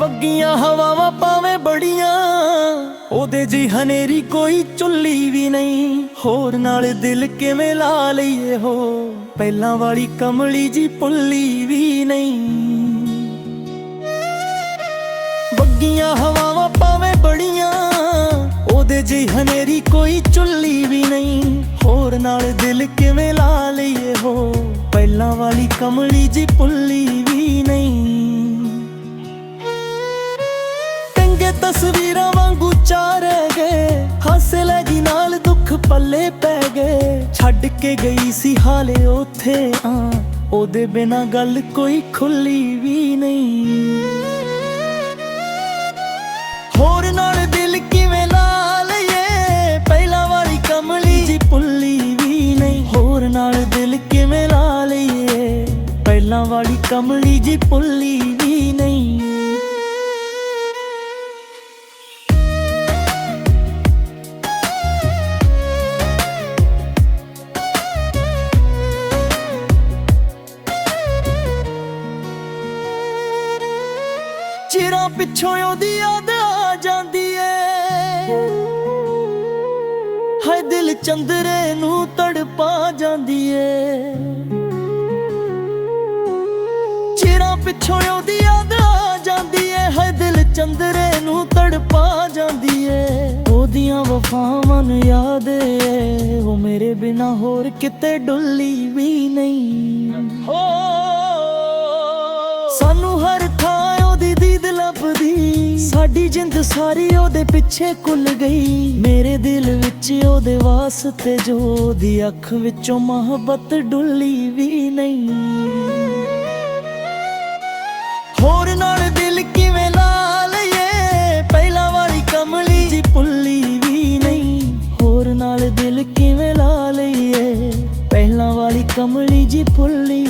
ਵੱਗੀਆਂ ਹਵਾਵਾਂ ਪਾਵੇਂ ਬੜੀਆਂ, ਉਹਦੇ ਜੀ ਹਨੇਰੀ ਕੋਈ ਚੁੱਲੀ ਵੀ ਨਹੀਂ। ਹੋਰ ਨਾਲ ਦਿਲ ਕਿਵੇਂ ਲਾ ਲਈਏ ਹੋ? ਪਹਿਲਾਂ ਵਾਲੀ ਕਮਲੀ ਜੀ ਪੁੱਲੀ ਵੀ ਨਹੀਂ। ਵੱਗੀਆਂ ਹਵਾਵਾਂ ਪਾਵੇਂ ਬੜੀਆਂ, ਉਹਦੇ ਜੀ ਹਨੇਰੀ ਕੋਈ ਚੁੱਲੀ ਵੀ ਨਹੀਂ। ਹੋਰ ਨਾਲ ਦਿਲ ਕਿਵੇਂ ਲਾ ਲਈਏ ਹੋ? ਪਹਿਲਾਂ ਵਾਲੀ ਕਮਲੀ ਜੀ ਪੁੱਲੀ ਤਸਵੀਰਾਂ ਵਾਂਗੂ ਚਾਰੇ ਗਏ। ਹਾਸੇ ਲੱਗੀ ਨਾਲ ਦੁੱਖ ਪੱਲੇ ਪੈ ਗਏ। ਛੱਡ ਕੇ ਗਈ ਸੀ ਹਾਲੇ ਉਥੇ ਆ ਉਹਦੇ ਬਿਨਾ ਗੱਲ ਕੋਈ ਖੁੱਲੀ ਵੀ ਨਹੀਂ। ਹੋਰ ਨਾਲ ਦਿਲ ਕਿਵੇਂ ਲਾ ਲਈਏ? ਪਹਿਲਾਂ ਵਾਲੀ ਕਮਲੀ ਜੀ ਪੁੱਲੀ ਵੀ ਨਹੀਂ। ਹੋਰ ਨਾਲ ਦਿਲ ਕਿਵੇਂ ਲਾ ਲਈਏ? ਪਹਿਲਾਂ ਵਾਲੀ ਕਮਲੀ ਜੀ ਪੁੱਲੀ ਵੀ ਨਹੀਂ। ਚਿਰਾਂ ਪਿੱਛੋਂ ਉਹਦੀ ਯਾਦ ਆ ਜਾਂਦੀ ਏ। ਹਾਏ ਦਿਲ ਚੰਦਰੇ ਨੂੰ ਤੜਪਾ ਜਾਂਦੀ ਏ। ਚਿਰਾਂ ਪਿੱਛੋਂ ਉਹਦੀ ਯਾਦ ਆ ਜਾਂਦੀ ਏ। ਹਾਏ ਦਿਲ ਚੰਦਰੇ ਨੂੰ ਤੜਪਾ ਜਾਂਦੀ ਏ। ਉਹਦੀਆਂ ਵਫਾਵਾਂ ਨੂੰ ਯਾਦ ਏ। ਉਹ ਮੇਰੇ ਬਿਨਾ ਹੋਰ ਕਿਤੇ ਡੁੱਲੀ ਵੀ ਨਹੀਂ। ਹੋ। ਸਾਨੂੰ ਹਰ ਥਾਂ ਲੱਭਦੀ ਸਾਡੀ ਜਿੰਦ ਸਾਰੀ ਉਹਦੇ ਪਿੱਛੇ ਕੁੱਲ ਗਈ। ਮੇਰੇ ਦਿਲ ਵਿੱਚ ਉਹਦੇ ਵਾਸਤੇ ਜੋ ਉਹਦੀ ਅੱਖ ਵਿੱਚੋਂ ਮੁਹੱਬਤ ਡੁੱਲੀ ਵੀ ਨਹੀਂ। ਹੋਰ ਨਾਲ ਦਿਲ ਕਿਵੇਂ ਲਾ ਲਈਏ ਪਹਿਲਾਂ ਵਾਲੀ ਕਮਲੀ ਜੀ ਪੁੱਲੀ ਵੀ ਨਹੀਂ। ਹੋਰ ਨਾਲ ਦਿਲ ਕਿਵੇਂ ਲਾ ਲਈਏ ਪਹਿਲਾਂ ਵਾਲੀ ਕਮਲੀ ਜੀ ਪੁੱਲੀ